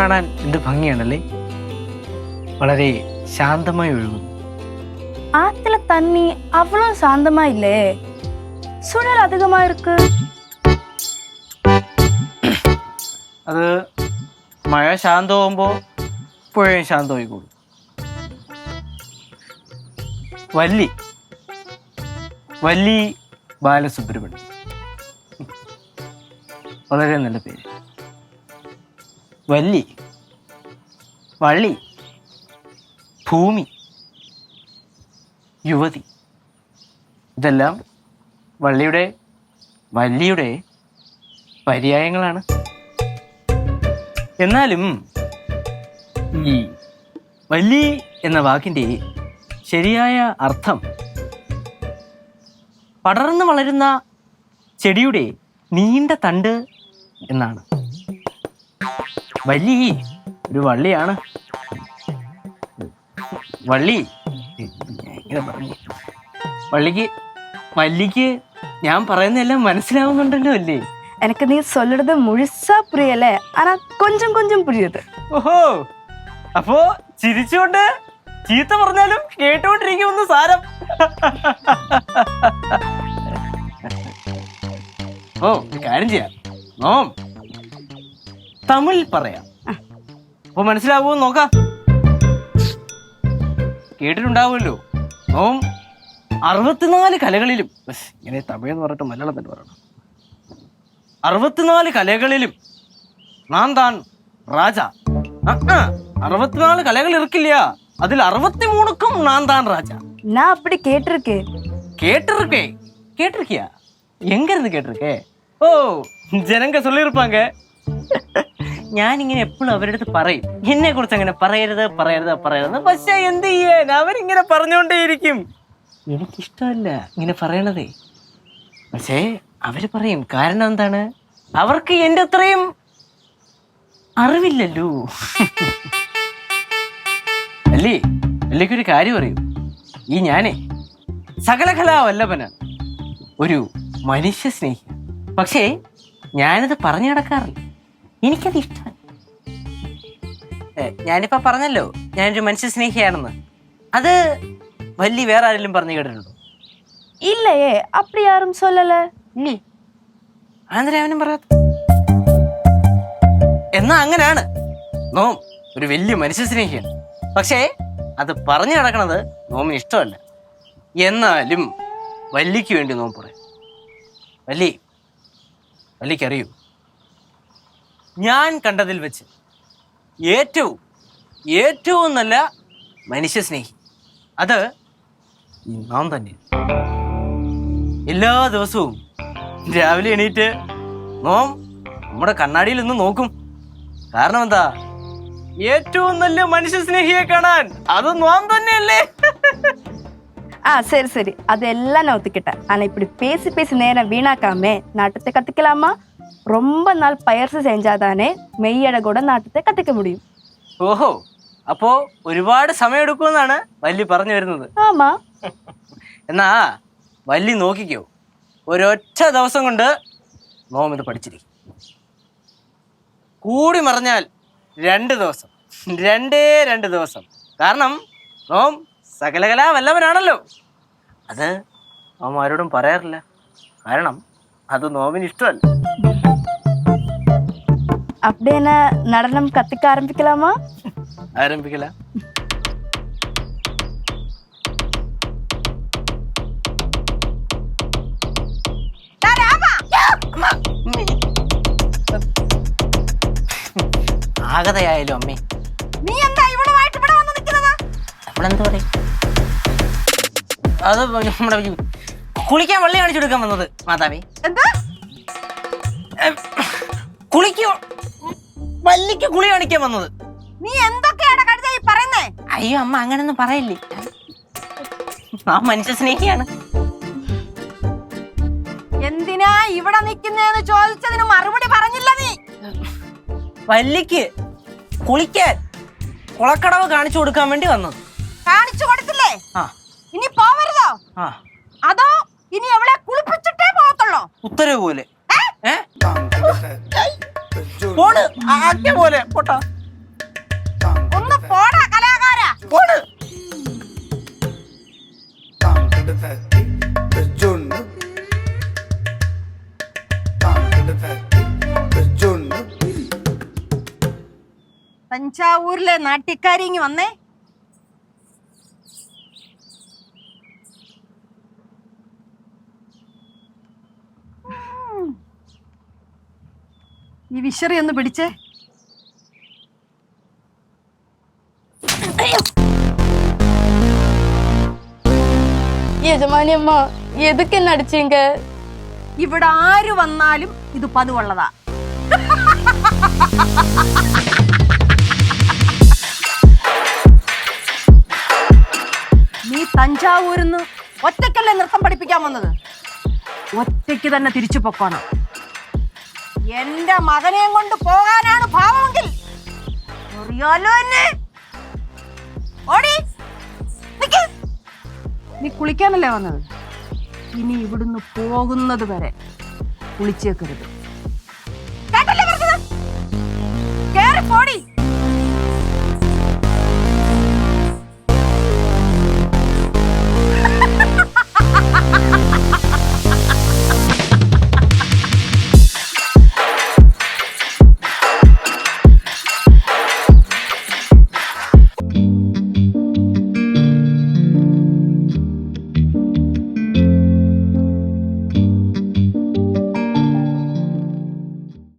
കാണാൻ എന്ത് ഭംഗിയാണല്ലേ വളരെ ശാന്തമായി ഒഴുകുന്നു ஆத்துல தண்ணி அவ்வளவு சாந்தமா இல்லே சுழல் அதிகமா இருக்கு അത് മഴ ശാന്തമാകുമ്പോൾ പുഴയും ശാന്തമായി കൂടും വല്ലി വല്ലി ബാലസുബ്രഹ്മണ്യം വളരെ നല്ല പേര് വല്ലി വള്ളി ഭൂമി യുവതി. ഇതെല്ലാം വള്ളിയുടെ വല്ലിയുടെ പര്യായങ്ങളാണ്. എന്നാലും ഈ വല്ലി എന്ന വാക്കിന്റെ ശരിയായ അർത്ഥം പടർന്നു വളരുന്ന ചെടിയുടെ നീണ്ട തണ്ട് എന്നാണ്. വള്ളി ഒരു വള്ളിയാണ്. വള്ളി. വള്ളിക്ക് വള്ളിക്ക് ഞാൻ പറയുന്നതെല്ലാം മനസ്സിലാവുന്നുണ്ടല്ലോ അല്ലേ? എനിക്ക് നീ സൊല്ലത് മുഴുസാ പ്രിയല്ലേ? ആ കൊഞ്ചും കൊഞ്ചും പുരിയത്. ഓഹോ. അപ്പോ ചിരിച്ചുകൊണ്ട് ചീത്ത പറഞ്ഞാലും കേട്ടോണ്ടിരിക്കുമെന്ന് സാരം. ഓ കാര്യം ചെയ്യാം. ഓ തമിഴ് പറയാം അപ്പൊ മനസ്സിലാവൂ നോക്കാം കേട്ടിട്ടുണ്ടാവുമല്ലോ നോം അറുപത്തിനാല് കലകളിലും ഉസ്, ഇങ്ങനെ തമിഴ് എന്ന് പറഞ്ഞിട്ട് മലയാളം തന്നെ പറയണം അറുപത്തിനാല് കലകളിലും നാം താൻ ராஜ அறுபத்தி கலைகள் இருக்கு இல்லையா அதில் அறுபத்தி மூணுக்கும் நான் தான் ராஜா நான் அப்படி கேட்டிருக்கேன் கேட்டிருக்கே கேட்டிருக்கியா எங்க இருந்து கேட்டிருக்கே ഓ ജനങ്ക சொல்லியிருப்பாங்க ഞാൻ ഇങ്ങനെ എപ്പോഴും അവരുടെ അടുത്ത് പറയും. എന്നെ കുറിച്ച് അങ്ങനെ പറയരുത് പറയരുത് പറയരുത്. പക്ഷെ എന്ത് ചെയ്യാൻ? അവരിങ്ങനെ പറഞ്ഞുകൊണ്ടേയിരിക്കും. എനിക്കിഷ്ടമല്ല ഇങ്ങനെ പറയണതേ. പക്ഷേ അവർ പറയും കാരണം എന്താണ്? അവർക്ക് എന്റെ അത്രയും അറിവില്ലല്ലോ. അല്ലേ? അല്ലേക്കൊരു കാര്യം അറിയൂ. ഈ ഞാനേ സകലകലാ വല്ലഭനാണ് ഒരു മനുഷ്യ സ്നേഹി പക്ഷേ ഞാനത് പറഞ്ഞു നടക്കാറില്ല. എനിക്കത് ഇഷ്ടമല്ല ഏ, ഞാനിപ്പോ പറഞ്ഞല്ലോ ഞാനൊരു മനുഷ്യ സ്നേഹിയാണെന്ന് അത് വലിയ വേറെ ആരെങ്കിലും പറഞ്ഞു കേട്ടിട്ടുണ്ടോ இல்லையே அப்படி யாரும் சொல்லல ഇല്ലേ അതെന്താ അവനും പറയാത്ത എന്നാ അങ്ങനെയാണ് നോം ഒരു വലിയ മനുഷ്യ സ്നേഹിയാണ് പക്ഷേ അത് പറഞ്ഞു നടക്കണത് നോമിന് ഇഷ്ടമല്ല എന്നാലും വല്ലിക്ക് വേണ്ടി നോം പറയും വല്ലി വല്ലിക്കറിയൂ ഞാൻ കണ്ടതിൽ വെച്ച് ഏറ്റവും ഏറ്റവും നല്ല മനുഷ്യ സ്നേഹി അത് ഈ നാം തന്നെ എല്ലാ ദിവസവും രാവിലെ എണീറ്റ് നോം നമ്മുടെ കണ്ണാടിയിൽ നിന്ന് നോക്കും കാരണം എന്താ ഏറ്റവും നല്ല മനുഷ്യ സ്നേഹിയെ കാണാൻ അത് നോം തന്നെയല്ലേ ஆ சரி சரி அதெல்லாம் நான் ஒத்துக்கிட்டேன் ஆனா இப்படி பேசி பேசி நேரம் வீணாக்காம நாட்டத்தை கத்துக்கலாமா ரொம்ப நாள் பயிற்சி செஞ்சாதானே மெய்யழகோட நாட்டத்தை கத்துக்க முடியும் ഓഹോ അപ്പോ ഒരുപാട് സമയം എടുക്കുമെന്നാണ് വല്ലി പറഞ്ഞു വരുന്നത് ஆமா എന്നാ വല്ലി നോക്കിക്കോ ഒരൊറ്റ ദിവസം കൊണ്ട് നോം ഇത് പഠിച്ചിരിക്കും കൂടി മറിഞ്ഞാൽ രണ്ട് ദിവസം രണ്ടേ രണ്ട് ദിവസം കാരണം നോം സകലകലാ വല്ലവനാണല്ലോ അത് നോം ആരോടും പറയാറില്ല കാരണം അത് നോമിന് ഇഷ്ടമല്ല அப்படியே என்ன நடனம் கத்துக்க ஆரம்பிக்கலாமா ആരംഭിക്കല ആകതയായാലും അമ്മേ நீ എന്താ ഇവളുമായിട്ട് ഇവിടെ വന്ന് നിൽക്കുന്നത് നമ്മളെന്താ പറയും അത് നമ്മുടെ ഈ കുളിക്കാൻ വെള്ളം കാണിച്ചു കൊടുക്കാൻ വന്നത് മാതാവേ എന്താ കുളിക്കോ വല്ലിക്ക് കുളി കാണിക്കാൻ വന്നത്. നീ എന്തൊക്കെയാണ് കഴുത ഈ പറയുന്നേ? അയ്യോ അമ്മ അങ്ങനൊന്നും പറയില്ലേ. ആ മനുഷ്യ സ്നേഹിയാണ്. എന്തിനാ ഇവിടെ നിക്കുന്നേന്ന് ചോദിച്ചതിന് മറുപടി പറഞ്ഞില്ല നീ? വല്ലിക്ക് കുളിക്കാൻ കുളക്കടവ് കാണിച്ചു കൊടുക്കാൻ വേണ്ടി വന്നത് കാണിച്ചു കൊടുത്തില്ലേ? ആ. ഇനി പോവരുതോ? ആ. അതോ ഇനി എവിടെ കുളിപ്പിച്ചിട്ടേ പോകത്തുള്ളോ? ഉത്തരവ് പോലെ? പോണ്. ആജ്ഞ പോലെ. പോട്ടാ. ഒന്ന് പോടാ കലാകാര. പോണ്. തഞ്ചാവൂരിലെ നാട്ടിക്കാരിങ്ങി വന്നേ. ഈ വിശറി ഒന്ന് പിടിച്ചേ. യജമാനി അമ്മ എതുക്ക് എന്നെ അടിച്ചീങ്ക? ഇവിടെ ആര് വന്നാലും ഇത് പതിവുള്ളതാ. നീ തഞ്ചാവൂരിന്ന് ഒറ്റയ്ക്കല്ലേ നൃത്തം പഠിപ്പിക്കാൻ വന്നത്? ഒറ്റയ്ക്ക് തന്നെ തിരിച്ചു പൊക്കോണം. എന്റെ മകനെയും കൊണ്ട് പോകാനാണ് ഭാവമെങ്കിൽ അറിയാലോ എന്നെ. ഓടി. നീ കുളിക്കാനല്ലേ വന്നത്? ഇനി ഇവിടുന്ന് പോകുന്നത് വരെ കുളിച്ചേക്കരുത്.